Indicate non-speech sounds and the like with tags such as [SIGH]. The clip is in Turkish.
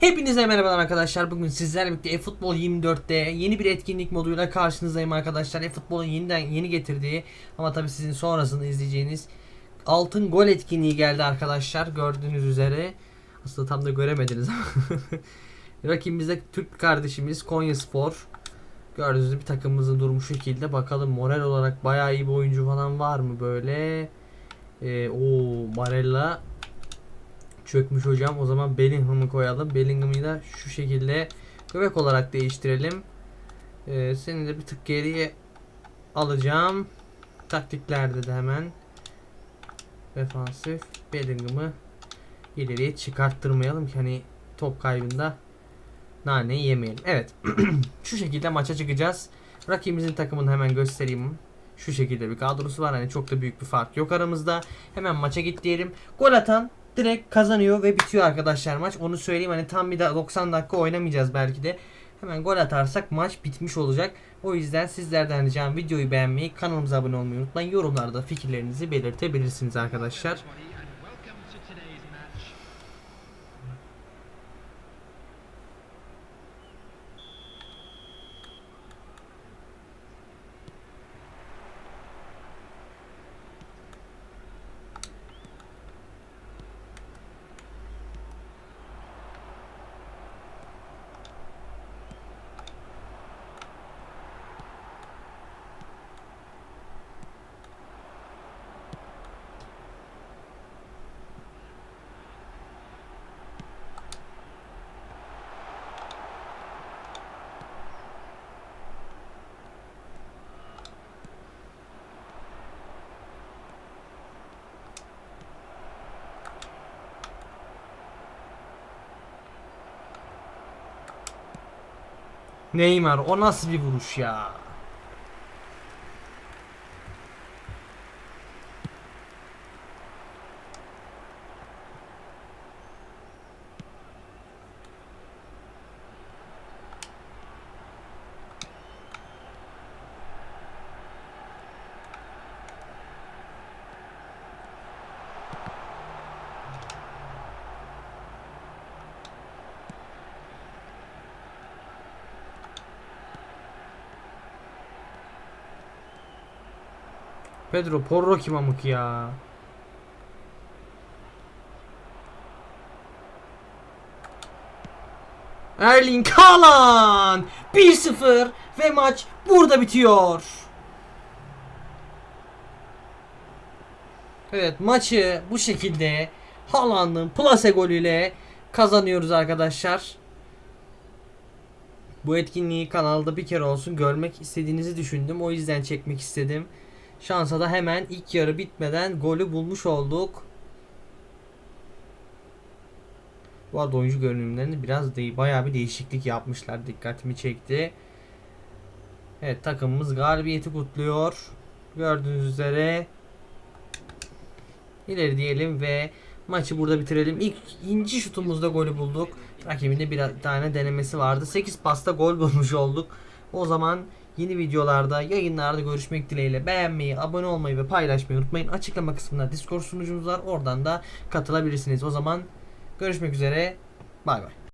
Hepinize merhabalar arkadaşlar. Bugün sizlerle birlikte eFootball 24'te yeni bir etkinlik moduyla karşınızdayım arkadaşlar. eFootball'un yeniden yeni getirdiği ama tabii sizin sonrasında izleyeceğiniz altın gol etkinliği geldi arkadaşlar. Gördüğünüz üzere. Aslında tam da göremediniz ama. [LAUGHS] Rakibimiz de Türk kardeşimiz Konya Spor. Gördüğünüz gibi takımımızın durumu şekilde. Bakalım moral olarak bayağı iyi bir oyuncu falan var mı böyle? Ee, o Barella çökmüş hocam. O zaman Bellingham'ı koyalım. Bellingham'ı da şu şekilde göbek olarak değiştirelim. Ee, seni de bir tık geriye alacağım. Taktiklerde de hemen defansif Bellingham'ı ileriye çıkarttırmayalım ki hani top kaybında naneyi yemeyelim. Evet. [CLEARS THROAT] şu şekilde maça çıkacağız. Rakibimizin takımını hemen göstereyim. Şu şekilde bir kadrosu var. Hani çok da büyük bir fark yok aramızda. Hemen maça git diyelim. Gol atan direkt kazanıyor ve bitiyor arkadaşlar maç. Onu söyleyeyim hani tam bir de 90 dakika oynamayacağız belki de. Hemen gol atarsak maç bitmiş olacak. O yüzden sizlerden ricam videoyu beğenmeyi, kanalımıza abone olmayı unutmayın. Yorumlarda fikirlerinizi belirtebilirsiniz arkadaşlar. Neymar o nasıl bir vuruş ya? Pedro Porro kim amık ya? Erling Haaland 1-0 ve maç burada bitiyor. Evet maçı bu şekilde Haaland'ın plase golüyle kazanıyoruz arkadaşlar. Bu etkinliği kanalda bir kere olsun görmek istediğinizi düşündüm. O yüzden çekmek istedim. Şansa da hemen ilk yarı bitmeden golü bulmuş olduk. Bu arada oyuncu görünümlerinde biraz değil, bayağı bir değişiklik yapmışlar. Dikkatimi çekti. Evet takımımız galibiyeti kutluyor. Gördüğünüz üzere ileri diyelim ve maçı burada bitirelim. İlk inci şutumuzda golü bulduk. Rakibinde bir tane denemesi vardı. 8 pasta gol bulmuş olduk. O zaman Yeni videolarda, yayınlarda görüşmek dileğiyle beğenmeyi, abone olmayı ve paylaşmayı unutmayın. Açıklama kısmında Discord sunucumuz var. Oradan da katılabilirsiniz. O zaman görüşmek üzere. Bay bay.